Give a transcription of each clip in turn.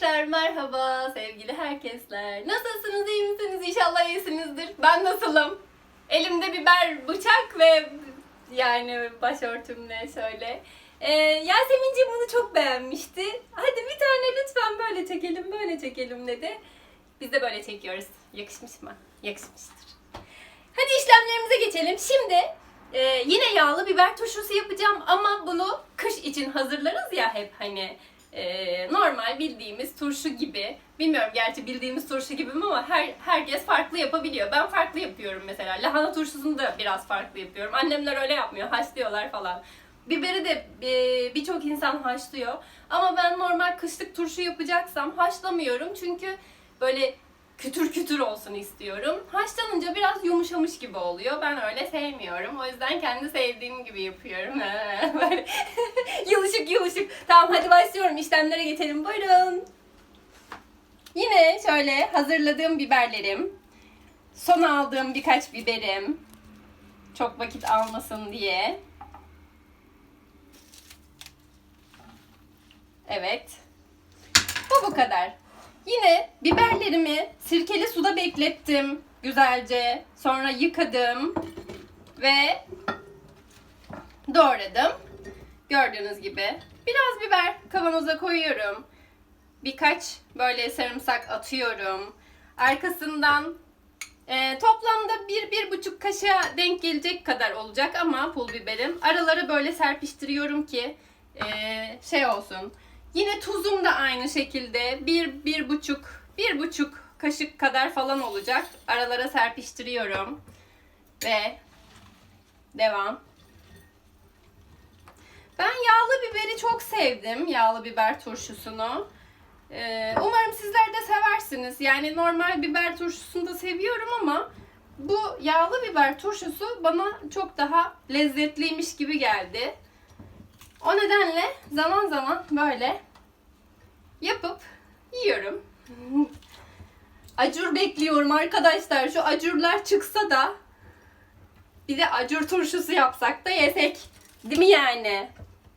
Tekrar merhaba sevgili herkesler. Nasılsınız, iyi misiniz? İnşallah iyisinizdir. Ben nasılım? Elimde biber, bıçak ve yani başörtümle şöyle. Ee, Yasemin'ciğim bunu çok beğenmişti. Hadi bir tane lütfen böyle çekelim, böyle çekelim dedi. Biz de böyle çekiyoruz. Yakışmış mı? Yakışmıştır. Hadi işlemlerimize geçelim. Şimdi e, yine yağlı biber turşusu yapacağım ama bunu kış için hazırlarız ya hep hani e, normal bildiğimiz turşu gibi. Bilmiyorum gerçi bildiğimiz turşu gibi mi ama her herkes farklı yapabiliyor. Ben farklı yapıyorum mesela. Lahana turşusunu da biraz farklı yapıyorum. Annemler öyle yapmıyor. Haşlıyorlar falan. Biberi de e, birçok insan haşlıyor. Ama ben normal kışlık turşu yapacaksam haşlamıyorum. Çünkü böyle kütür kütür olsun istiyorum. Haşlanınca biraz yumuşamış gibi oluyor. Ben öyle sevmiyorum. O yüzden kendi sevdiğim gibi yapıyorum. Böyle yılışık yılışık. Tamam hadi başlıyorum. İşlemlere geçelim. Buyurun. Yine şöyle hazırladığım biberlerim. Son aldığım birkaç biberim. Çok vakit almasın diye. Evet. Bu bu kadar. Yine biberlerimi sirkeli suda beklettim güzelce. Sonra yıkadım ve doğradım. Gördüğünüz gibi. Biraz biber kavanoza koyuyorum. Birkaç böyle sarımsak atıyorum. Arkasından e, toplamda bir, bir buçuk kaşığa denk gelecek kadar olacak ama pul biberim. Aralara böyle serpiştiriyorum ki e, şey olsun. Yine tuzum da aynı şekilde bir, bir buçuk, bir buçuk kaşık kadar falan olacak. Aralara serpiştiriyorum. Ve devam. Ben yağlı biberi çok sevdim. Yağlı biber turşusunu. Ee, umarım sizler de seversiniz. Yani normal biber turşusunu da seviyorum ama bu yağlı biber turşusu bana çok daha lezzetliymiş gibi geldi. O nedenle zaman zaman böyle yapıp yiyorum. Acur bekliyorum arkadaşlar. Şu acurlar çıksa da bir de acur turşusu yapsak da yesek. Değil mi yani?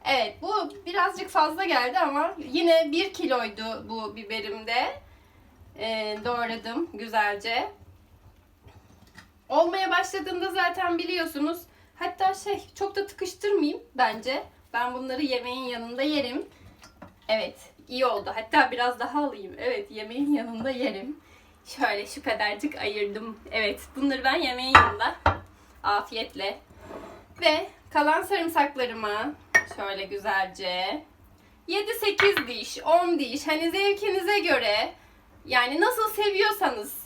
Evet bu birazcık fazla geldi ama yine bir kiloydu bu biberimde. Ee, doğradım güzelce. Olmaya başladığında zaten biliyorsunuz. Hatta şey çok da tıkıştırmayayım bence. Ben bunları yemeğin yanında yerim. Evet iyi oldu. Hatta biraz daha alayım. Evet yemeğin yanında yerim. Şöyle şu kadarcık ayırdım. Evet bunları ben yemeğin yanında afiyetle. Ve kalan sarımsaklarımı şöyle güzelce 7-8 diş, 10 diş hani zevkinize göre yani nasıl seviyorsanız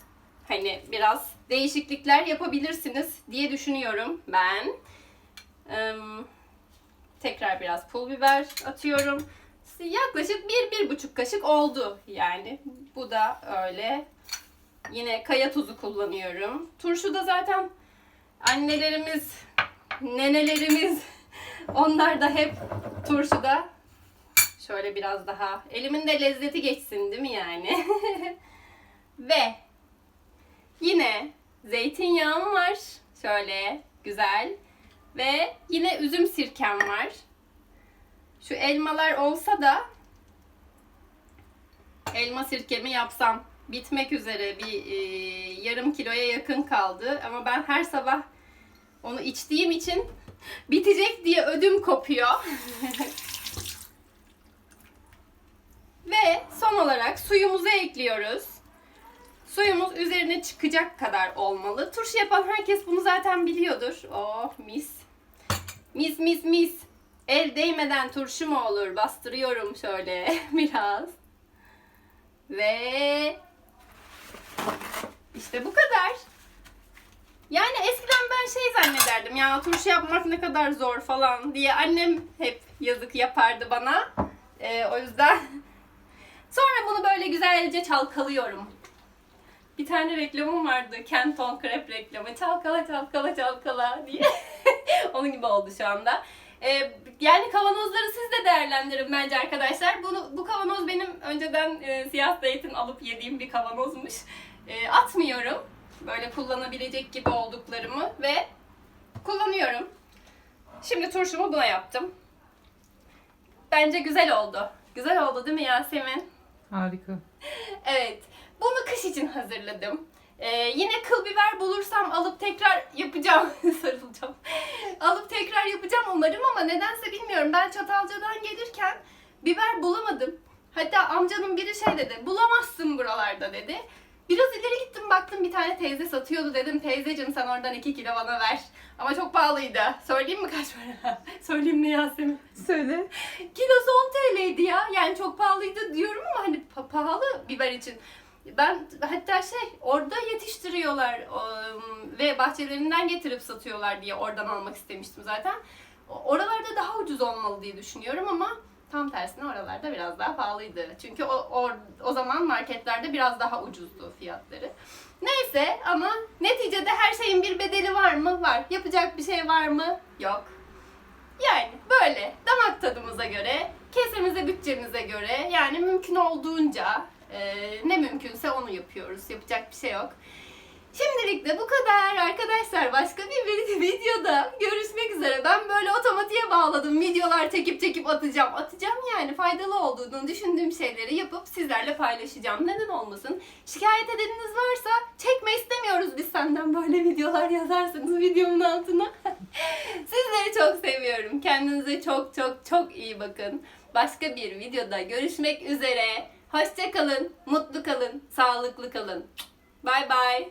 hani biraz değişiklikler yapabilirsiniz diye düşünüyorum ben. Ee, tekrar biraz pul biber atıyorum. Yaklaşık bir, bir buçuk kaşık oldu yani. Bu da öyle. Yine kaya tuzu kullanıyorum. Turşu da zaten annelerimiz, nenelerimiz onlar da hep turşuda şöyle biraz daha elimin de lezzeti geçsin değil mi yani? Ve yine zeytinyağım var. Şöyle güzel. Ve yine üzüm sirkem var. Şu elmalar olsa da elma sirkemi yapsam bitmek üzere bir e, yarım kiloya yakın kaldı. Ama ben her sabah onu içtiğim için bitecek diye ödüm kopuyor. Ve son olarak suyumuzu ekliyoruz. Suyumuz üzerine çıkacak kadar olmalı. Turşu yapan herkes bunu zaten biliyordur. Oh mis. Mis mis mis. El değmeden turşu mu olur? Bastırıyorum şöyle biraz. Ve işte bu kadar. Yani eskiden ben şey zannederdim ya turşu yapmak ne kadar zor falan diye annem hep yazık yapardı bana. Ee, o yüzden sonra bunu böyle güzelce çalkalıyorum. Bir tane reklamım vardı. Kenton Crepe reklamı. Çalkala çalkala çalkala diye. Onun gibi oldu şu anda. Ee, yani kavanozları siz de değerlendirin bence arkadaşlar. Bunu bu kavanoz benim önceden e, siyah zeytin alıp yediğim bir kavanozmuş. E, atmıyorum. Böyle kullanabilecek gibi olduklarımı ve kullanıyorum. Şimdi turşumu buna yaptım. Bence güzel oldu. Güzel oldu değil mi Yasemin? Harika. Evet. Bunu kış için hazırladım. Ee, yine kıl biber bulursam alıp tekrar yapacağım. Sarılacağım. alıp tekrar yapacağım umarım ama nedense bilmiyorum. Ben Çatalca'dan gelirken biber bulamadım. Hatta amcanın biri şey dedi. Bulamazsın buralarda dedi. Biraz ileri gittim baktım bir tane teyze satıyordu dedim. Teyzeciğim sen oradan 2 kilo bana ver. Ama çok pahalıydı. Söyleyeyim mi kaç para? Söyleyeyim mi Yasemin? Söyle. Kilosu 10 TL'ydi ya. Yani çok pahalıydı diyorum ama hani pa- pahalı biber için. Ben hatta şey orada yetiştiriyorlar ım, ve bahçelerinden getirip satıyorlar diye oradan almak istemiştim zaten. Oralarda daha ucuz olmalı diye düşünüyorum ama tam tersine oralarda biraz daha pahalıydı. Çünkü o, o, o zaman marketlerde biraz daha ucuzdu fiyatları. Neyse ama neticede her şeyin bir bedeli var mı? Var. Yapacak bir şey var mı? Yok. Yani böyle damak tadımıza göre, kesemize, bütçemize göre yani mümkün olduğunca e, ne mümkünse onu yapıyoruz. Yapacak bir şey yok. Şimdilik de bu kadar arkadaşlar. Başka bir vi- videoda görüşmek üzere. Ben böyle otomatiğe bağladım. Videolar çekip çekip atacağım. Atacağım yani faydalı olduğunu düşündüğüm şeyleri yapıp sizlerle paylaşacağım. Neden olmasın? Şikayet edeniniz varsa çekme istemiyoruz biz senden böyle videolar yazarsınız videomun altına. Sizleri çok seviyorum. Kendinize çok çok çok iyi bakın. Başka bir videoda görüşmek üzere. Hoşça kalın, mutlu kalın, sağlıklı kalın. Bay bay.